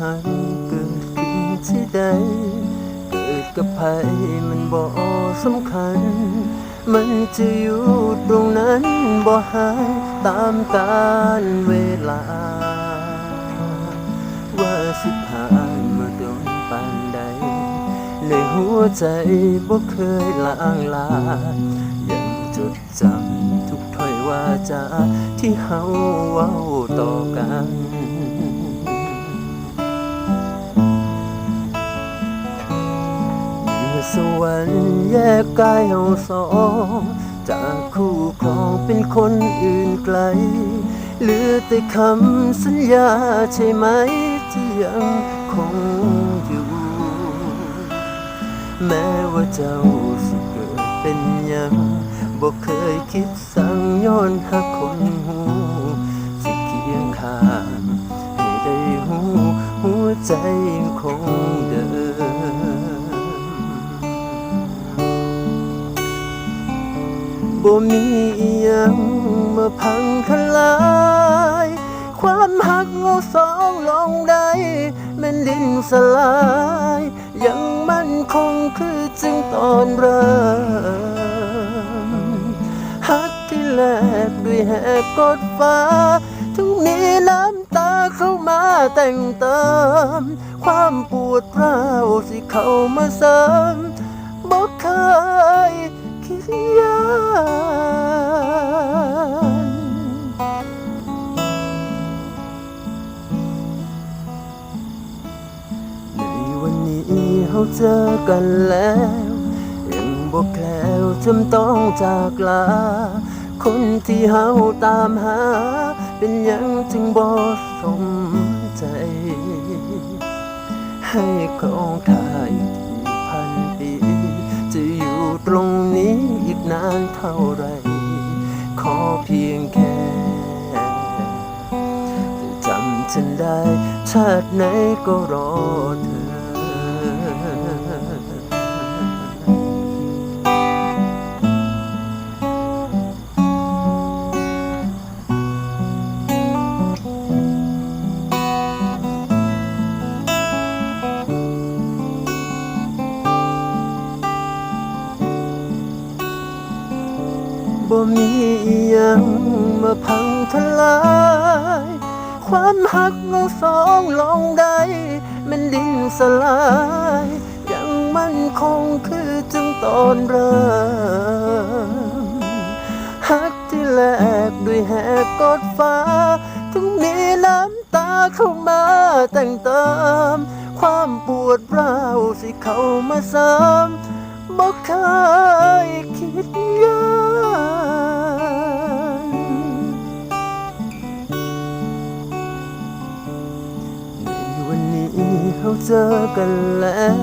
หักเกิดขึ้นที่ใด เกิดกับใครมันบ่สำคัญ มันจะอยู่ตรงนั้นบ่หายตามกาลเวลา ว่าสิผ่านมาโดนปานใดในหัวใจบ่เคยลางลา ยังจดจำทุกถ้อยว่าจาที่เฮาเว้าต่อกัน สวรรค์แยกกายเฮาสองจากคู่ครองเป็นคนอื่นไกล เหลือแต่คำสัญญาใช่ไหมที่ยังคงอยู่ แม้ว่าเจ้าสิเกิดเป็นยังบ่เคยคิดสั่งย้อนหักคนหูสิเคียงข้างให้ได้หูหัวใจยังคงเดิม บ่มีอิหยังมาพังทลาย ความหักเราสองลงได้แมันดินสลาย ยังมั่นคงคือจึงตอนเริ่มหักที่แลกด้วยแหกกดฟ้าถึงมีน้ำตาเข้ามาแต่งเติม ความปวดร้าวสิเข้ามาเสริมบอกเคย เขาเจอกันแล้วยังบอกแล้วจำต้องจากลา คนที่เฮาตามหา เป็นยังจึงบ่สมใจ ให้ของข้าอีกกี่พันปี จะอยู่ตรงนี้อีกนานเท่าไร ขอเพียงแค่จะจำฉันได้ ชาติไหนก็รอเธอ บ่มีอิหยังมาพังทลาย ความหักเราสองลงได้มันดินสลาย ยังมั่นคงคือจึงตอนเริ่มหักที่แลกด้วยแหกกดฟ้า ถึงมีน้ำตาเข้ามาแต่งเติม ความปวดร้าวสิเข้ามาเสริมบอกเคยคิดยา เขาเจอกันแล้ว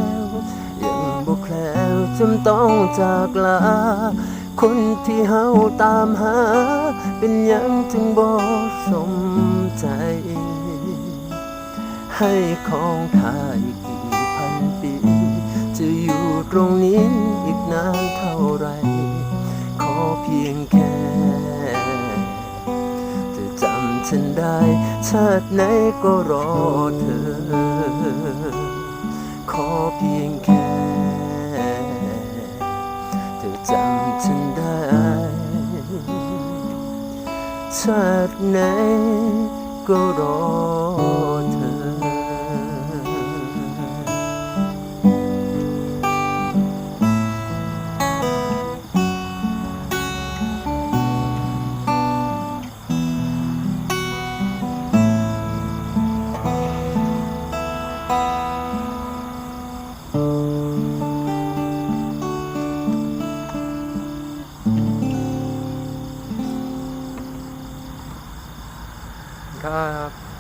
ยังบอกแคล้วจำต้องจากลา คนที่เฮาตามหา เป็นยังจึงบอกสมใจ ให้ของทายกี่พันปี จะอยู่ตรงนี้อีกนานเท่าไร ขอเพียงแค่จะจำฉันได้ ชาติไหนก็รอเธอ ชาติไหนก็รอ 看、啊。